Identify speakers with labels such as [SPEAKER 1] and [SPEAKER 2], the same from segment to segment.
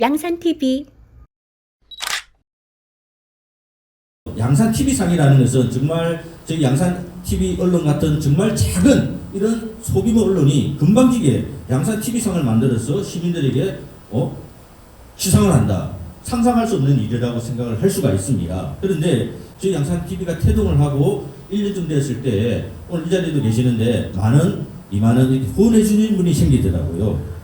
[SPEAKER 1] 양산TV
[SPEAKER 2] 양산 TV상이라는 것은 정말 저희 양산 TV 언론 같은 정말 작은 이런 소규모 언론이 금방지게 양산 TV상을 만들어서 시민들에게 어? 시상을 한다. 상상할 수 없는 일이라고 생각을 할 수가 있습니다. 그런데 저희 양산 TV가 태동을 하고 1년쯤 됐을 때 오늘 이 자리에도 계시는데 많은 이만원 이렇게 후원해 주는 분이 생기더라고요.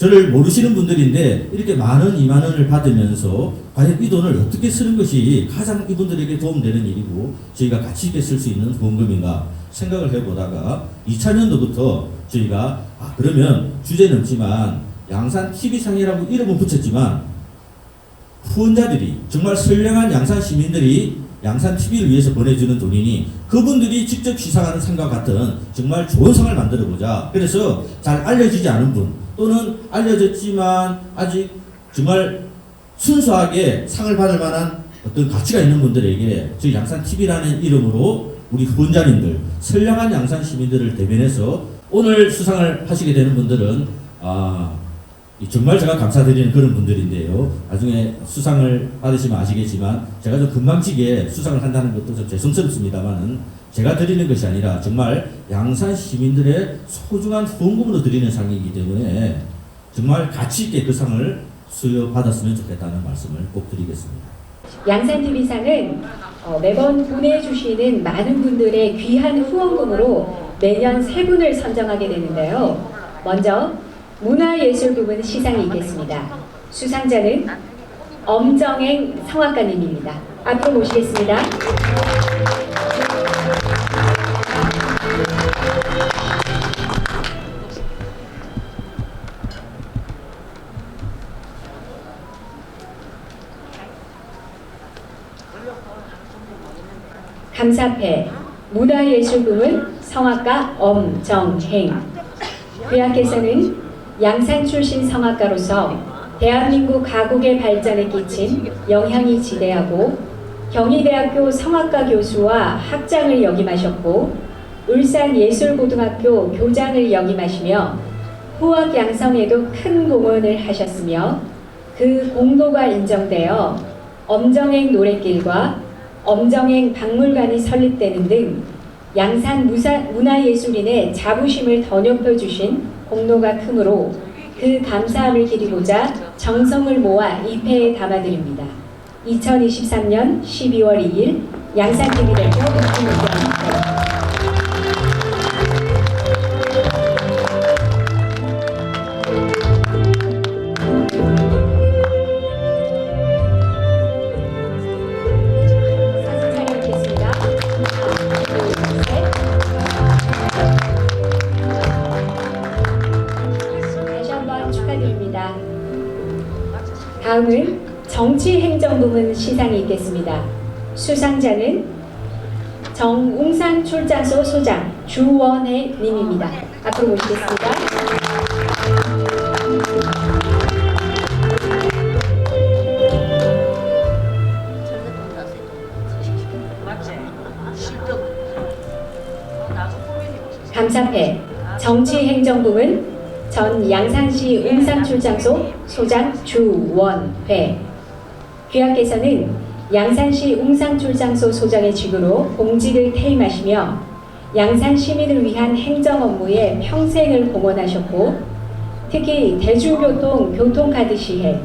[SPEAKER 2] 저를 모르시는 분들인데 이렇게 만원, 이만 원을 받으면서 과연 이 돈을 어떻게 쓰는 것이 가장 이분들에게 도움되는 일이고 저희가 가치 있게 쓸 수 있는 후원금인가 생각을 해보다가 2000년도부터 저희가 아 그러면 주제는 없지만 양산 TV상이라고 이름은 붙였지만 후원자들이 정말 선량한 양산 시민들이 양산 TV를 위해서 보내주는 돈이니 그분들이 직접 시상하는 상과 같은 정말 좋은 상을 만들어 보자. 그래서 잘 알려지지 않은 분 또는 알려졌지만 아직 정말 순수하게 상을 받을 만한 어떤 가치가 있는 분들에게 저희 양산 TV라는 이름으로 우리 후원자님들 선량한 양산 시민들을 대변해서 오늘 수상을 하시게 되는 분들은 아이 정말 제가 감사드리는 그런 분들인데요. 나중에 수상을 받으시면 아시겠지만 제가 좀 금방지게 수상을 한다는 것도 좀 죄송스럽습니다만은 제가 드리는 것이 아니라 정말 양산 시민들의 소중한 후원금으로 드리는 상이기 때문에 정말 가치 있게 그 상을 수여받았으면 좋겠다는 말씀을 꼭 드리겠습니다.
[SPEAKER 3] 양산TV상은 어, 매번 보내주시는 많은 분들의 귀한 후원금으로 매년 세 분을 선정하게 되는데요. 먼저 문화예술 부분 시상이 있겠습니다. 수상자는 엄정행 성악가님입니다. 앞으로 모시겠습니다. 감사패 문화예술 부문 성악가 엄정행. 그야께서는 양산 출신 성악가로서 대한민국 가곡의 발전에 끼친 영향이 지대하고 경희대학교 성악가 교수와 학장을 역임하셨고 울산예술고등학교 교장을 역임하시며 후학 양성에도 큰 공헌을 하셨으며 그 공로가 인정되어 엄정행 노래길과 엄정행 박물관이 설립되는 등 양산 무사, 문화예술인의 자부심을 더 높여주신 공로가 크므로 그 감사함을 기리고자 정성을 모아 입회에 담아드립니다. 2023년 12월 2일 양산TV 대표 김은경 사 다음은 정치행정부문 시상이 있겠습니다. 수상자는 정웅산 출장소 소장 주원혜 님입니다. 앞으로 모시겠습니다. 감사패 정치행정부문 전 양산시 웅산출장소 소장 주원회. 귀하께서는 양산시 웅산출장소 소장의 직으로 공직을 퇴임하시며 양산 시민을 위한 행정 업무에 평생을 공헌하셨고 특히 대중교통 교통카드 시행,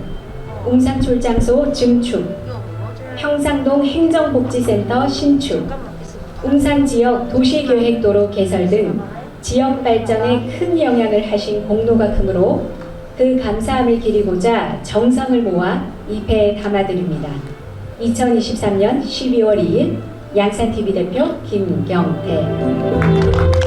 [SPEAKER 3] 웅산출장소 증축, 평상동 행정복지센터 신축, 웅산 지역 도시계획도로 개설 등 지역 발전에 큰 영향을 하신 공로가 크므로 그 감사함을 기리고자 정성을 모아 입회에 담아드립니다. 2023년 12월 2일 양산TV 대표 김경태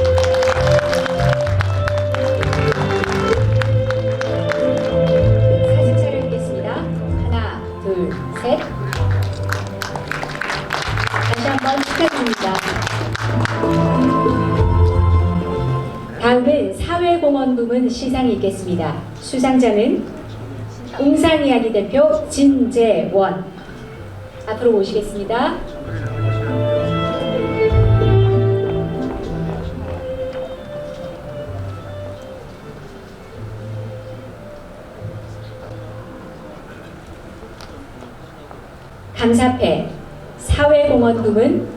[SPEAKER 3] 사회공헌 부문 시상이 있겠습니다. 수상자는 웅산이야기 대표 진재원 앞으로 모시겠습니다. 감사패 사회공헌금은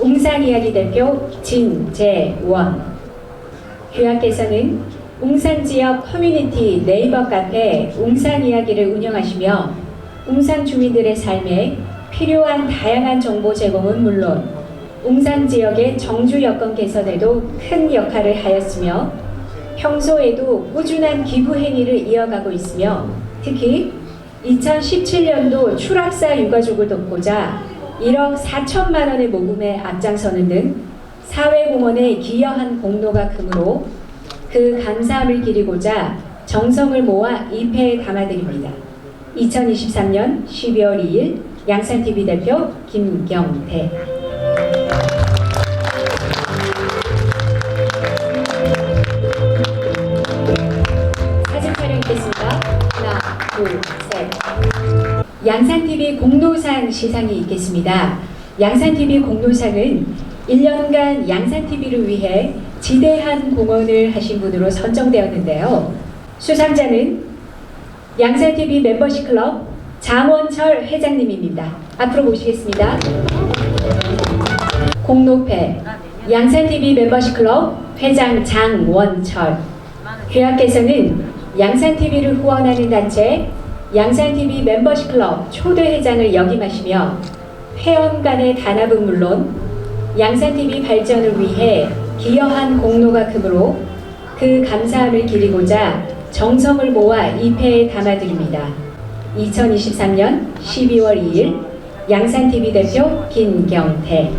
[SPEAKER 3] 웅산이야기 대표 진재원 교학께서는 웅산 지역 커뮤니티 네이버 카페 웅산 이야기를 운영하시며 웅산 주민들의 삶에 필요한 다양한 정보 제공은 물론 웅산 지역의 정주 여건 개선에도 큰 역할을 하였으며 평소에도 꾸준한 기부 행위를 이어가고 있으며 특히 2017년도 추락사 유가족을 돕고자 1억 4천만 원의 모금에 앞장서는 등 사회공헌에 기여한 공로가 크므로 그 감사함을 기리고자 정성을 모아 2패에 담아드립니다. 2023년 12월 2일 양산TV 대표 김경태 사진 촬영 있겠습니다. 하나, 둘, 셋. 양산TV 공로상 시상이 있겠습니다. 양산TV 공로상은 1년간 양산TV를 위해 지대한 공헌을 하신 분으로 선정되었는데요. 수상자는 양산TV 멤버십 클럽 장원철 회장님입니다. 앞으로 모시겠습니다. 공로패 양산TV 멤버십 클럽 회장 장원철 교학께서는 양산TV를 후원하는 단체 양산TV 멤버십 클럽 초대 회장을 역임하시며 회원 간의 단합은 물론 양산TV 발전을 위해 기여한 공로가 크므로 그 감사함을 기리고자 정성을 모아 2패에 담아드립니다. 2023년 12월 2일 양산TV 대표 김경태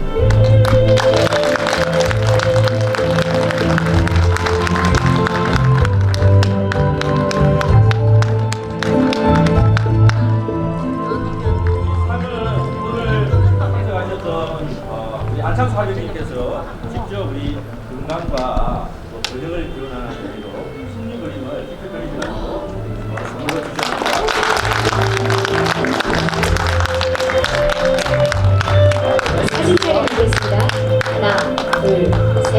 [SPEAKER 2] 권력을 지원하는 의미로 승리 그림을 직접 그리셔가지고 어, 선물을 주셨습니다.
[SPEAKER 3] 사진 촬영하겠습니다. 하나, 둘, 셋.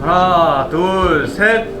[SPEAKER 4] 하나, 둘, 셋.